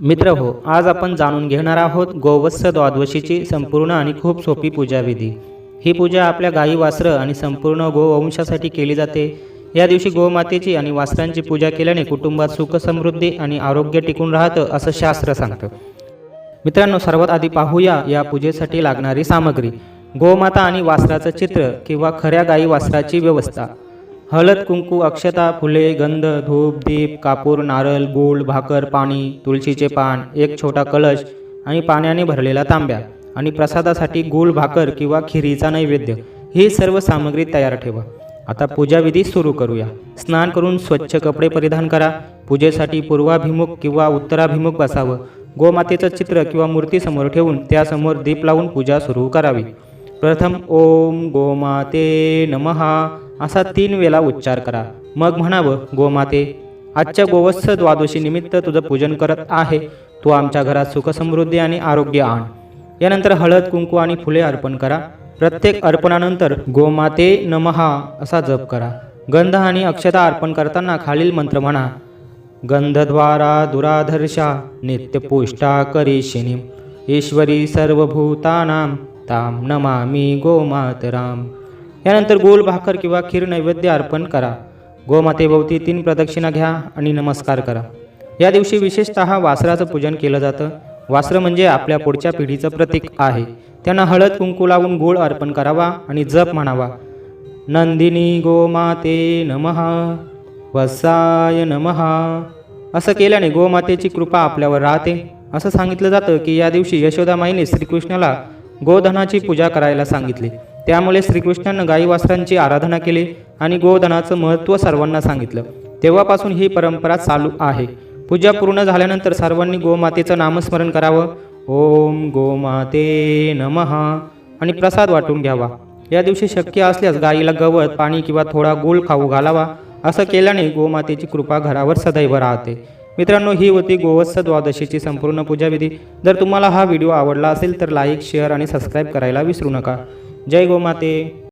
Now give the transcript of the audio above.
मित्र हो आज आपण जाणून घेणार आहोत गोवत्स द्वादशीची संपूर्ण आणि खूप सोपी पूजाविधी. ही पूजा आपल्या गायी वासरं आणि संपूर्ण गोवंशासाठी केली जाते. या दिवशी गोमातेची आणि वासरांची पूजा केल्याने कुटुंबात सुख समृद्धी आणि आरोग्य टिकून राहतं असं शास्त्र सांगतं. मित्रांनो सर्वात आधी पाहूया या पूजेसाठी लागणारी सामग्री. गोमाता आणि वासराचं चित्र किंवा खऱ्या गाई वासराची व्यवस्था. हळद कुंकू अक्षता फुले गंध धूप दीप कापूर नारळ गूळ भाकर पाणी तुळशीचे पान एक छोटा कलश आणि पाण्याने भरलेला तांब्या. आणि प्रसादासाठी गूळ भाकर किंवा खिरीचा नैवेद्य. ही सर्व सामग्री तयार ठेवा. आता पूजाविधी सुरू करूया. स्नान करून स्वच्छ कपडे परिधान करा. पूजेसाठी पूर्वाभिमुख किंवा उत्तराभिमुख बसावं. गोमातेचं चित्र किंवा मूर्ती समोर ठेवून त्यासमोर दीप लावून पूजा सुरू करावी. प्रथम ओम गोमाते नमहा. असा तीन वेळा उच्चार करा. मग म्हणावं गोमाते आजच्या गोवत्स द्वादशी निमित्त तुझं पूजन करत आहे. तू आमच्या घरात सुखसमृद्धी आणि आरोग्य आण. यानंतर हळद कुंकू आणि फुले अर्पण करा. प्रत्येक अर्पणानंतर गोमाते नमहा असा जप करा. गंध आणि अक्षता अर्पण करताना खालील मंत्र म्हणा. गंधद्वारा दुराधर्षा नित्यपुष्टा करिष्यिनीं ईश्वरी सर्वभूतानां ताम नमामी गोमातराम. यानंतर गोल भाकर किंवा खीर नैवेद्य अर्पण करा. गोमातेभोवती तीन प्रदक्षिणा घ्या आणि नमस्कार करा. या दिवशी विशेषतः वासराचं पूजन केलं जातं. वासरं म्हणजे आपल्या पुढच्या पिढीचं प्रतीक आहे. त्यांना हळद कुंकू लावून गोळ अर्पण करावा आणि जप म्हणावा. नंदिनी गोमाते नमः वसाय नमः. असं केल्याने गोमातेची कृपा आपल्यावर राहते. असं सांगितलं जातं की या दिवशी यशोदा माईने श्रीकृष्णाला गोधनाची पूजा करायला सांगितली. त्यामुळे श्रीकृष्णानं गाई वासरांची आराधना केली आणि गोधनाचं महत्त्व सर्वांना सांगितलं. तेव्हापासून ही परंपरा चालू आहे. पूजा पूर्ण झाल्यानंतर सर्वांनी गोमातेचं नामस्मरण करावं. ओम गोमाते नमः आणि प्रसाद वाटून घ्यावा. या दिवशी शक्य असल्यास गाईला गवत पाणी किंवा थोडा गोल खाऊ घालावा. असं केल्याने गोमातेची कृपा घरावर सदैव राहते. मित्रांनो ही होती गोवत्स द्वादशीची संपूर्ण पूजाविधी. जर तुम्हाला हा व्हिडिओ आवडला असेल तर लाईक शेअर आणि सबस्क्राईब करायला विसरू नका. जय गोमाते